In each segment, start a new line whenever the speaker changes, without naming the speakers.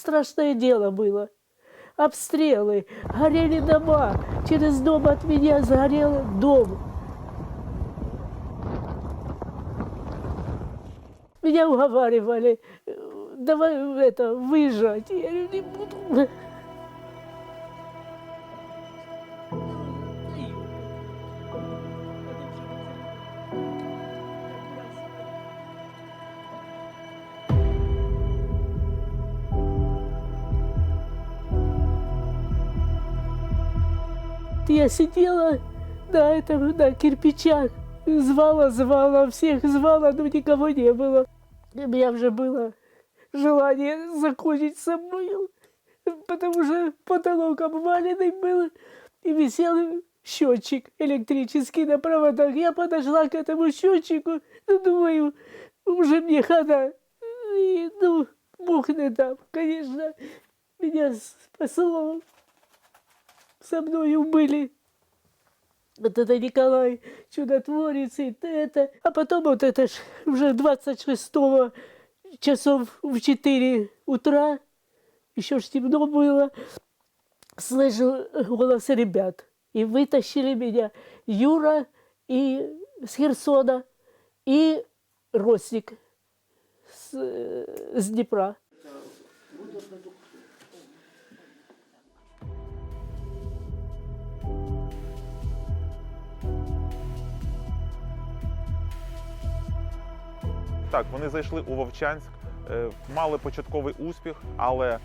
страшное дело было. Обстрелы, горели дома. Через дом от меня сгорел дом. Меня уговаривали, давай это, выезжать. Я говорю, не буду. Я сидела на этом, на кирпичах, звала, звала, всех звала, но никого не было. И у меня уже было желание закончить мной, потому что потолок обваленный был, и висел счетчик электрический на проводах. Я подошла к этому счетчику, ну, думаю, уже мне хана. И, ну, Бог не дам, конечно, меня спасло. Со мною были вот это Николай Чудотворец, и это. А потом вот это ж уже 26 часов в 4 утра, еще ж темно было, слышу голос ребят. И вытащили меня Юра и с Херсона, и Росик с, э, с Днепра.
Так, вони зайшли у Вовчанськ, е, мали початковий успіх, але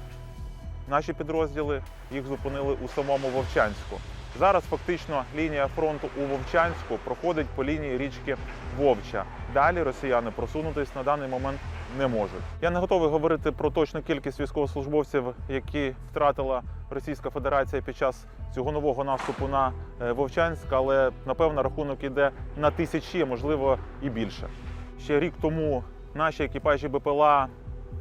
наші підрозділи їх зупинили у самому Вовчанську. Зараз фактично лінія фронту у Вовчанську проходить по лінії річки Вовча. Далі росіяни просунутись на даний момент не можуть. Я не готовий говорити про точну кількість військовослужбовців, які втратила Російська Федерація під час цього нового наступу на е, Вовчанськ, але напевно рахунок іде на тисячі, можливо, і більше. Ще рік тому наші екіпажі БПЛА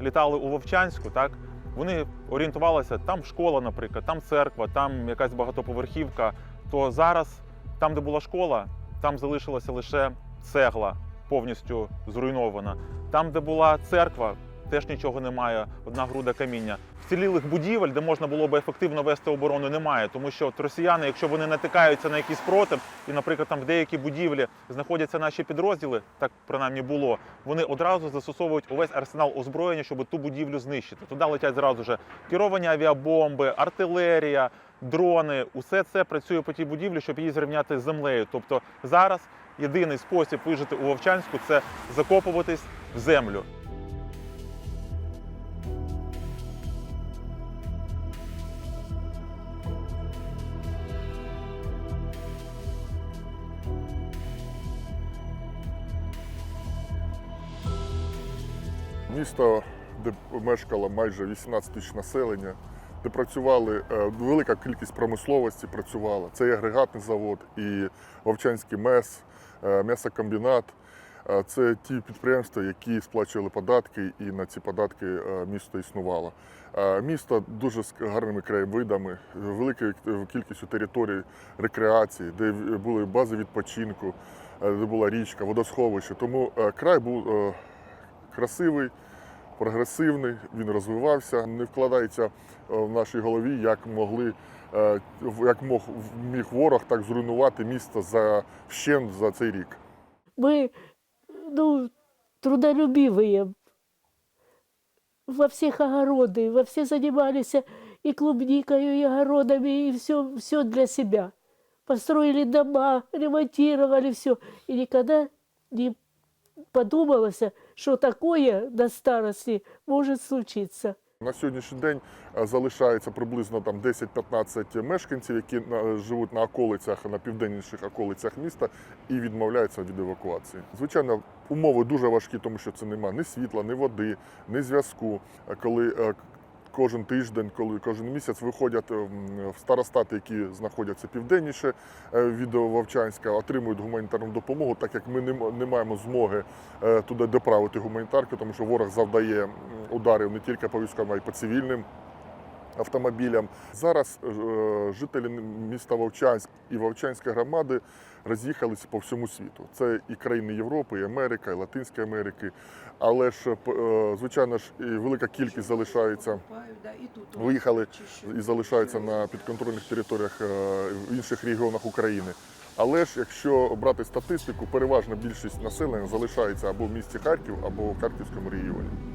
літали у Вовчанську, так вони орієнтувалися там школа, наприклад, там церква, там якась багатоповерхівка. То зараз, там, де була школа, там залишилася лише цегла, повністю зруйнована. Там, де була церква, теж нічого немає, одна груда каміння. Вцілілих будівель, де можна було би ефективно вести оборону, немає, тому що от росіяни, якщо вони натикаються на якийсь против, і, наприклад, там в деякі будівлі знаходяться наші підрозділи, так принаймні було, вони одразу застосовують увесь арсенал озброєння, щоб ту будівлю знищити. Туди летять зразу ж керовані авіабомби, артилерія, дрони. Усе це працює по тій будівлі, щоб її зрівняти з землею. Тобто зараз єдиний спосіб вижити у Вовчанську це закопуватись в землю.
Місто, де мешкало майже 18 тисяч населення, де працювали е, велика кількість промисловості працювала. Це і агрегатний завод, і Вовчанський мес, е, м'ясокомбінат. Е, Це ті підприємства, які сплачували податки, і на ці податки місто існувало. Місто дуже з гарними краєвидами, великою кількістю територій рекреації, де були бази відпочинку, де була річка, водосховище. Тому край був красивий, прогресивний, він розвивався. Не вкладається е, в нашій голові, як могли, е, як мог міг ворог так зруйнувати місто за вщент за цей рік.
Мы, ну, трудолюбивые. Во всех огороды, во все занимались и клубникой, и огородами, и все, все для себя. Построили дома, ремонтировали все. И никогда не подумалось, что такое до старості може случиться.
На сьогоднішній день е, залишається приблизно там 10-15 мешканців, які на- живуть на околицях, на південніших околицях міста і відмовляються від евакуації. Звичайно, умови дуже важкі, тому що це немає ні світла, ні води, ні зв'язку. Е, Коли е, кожен тиждень, коли кожен місяць виходять ем, в старостати, які знаходяться південніше е, від Вовчанська, отримують гуманітарну допомогу, так як ми не маємо змоги е, туди доправити гуманітарку, тому що ворог завдає ударів не тільки по військовим, а й по цивільним автомобілям. Зараз е, жителі міста Вовчанськ і Вовчанської громади роз'їхалися по всьому світу. Це і країни Європи, і Америка, і Латинської Америки. Але ж, е, звичайно ж, і велика кількість залишається виїхали і залишаються на підконтрольних територіях е, в інших регіонах України. Але ж якщо брати статистику, переважна більшість населення залишається або в місті Харків, або в Харківському регіоні.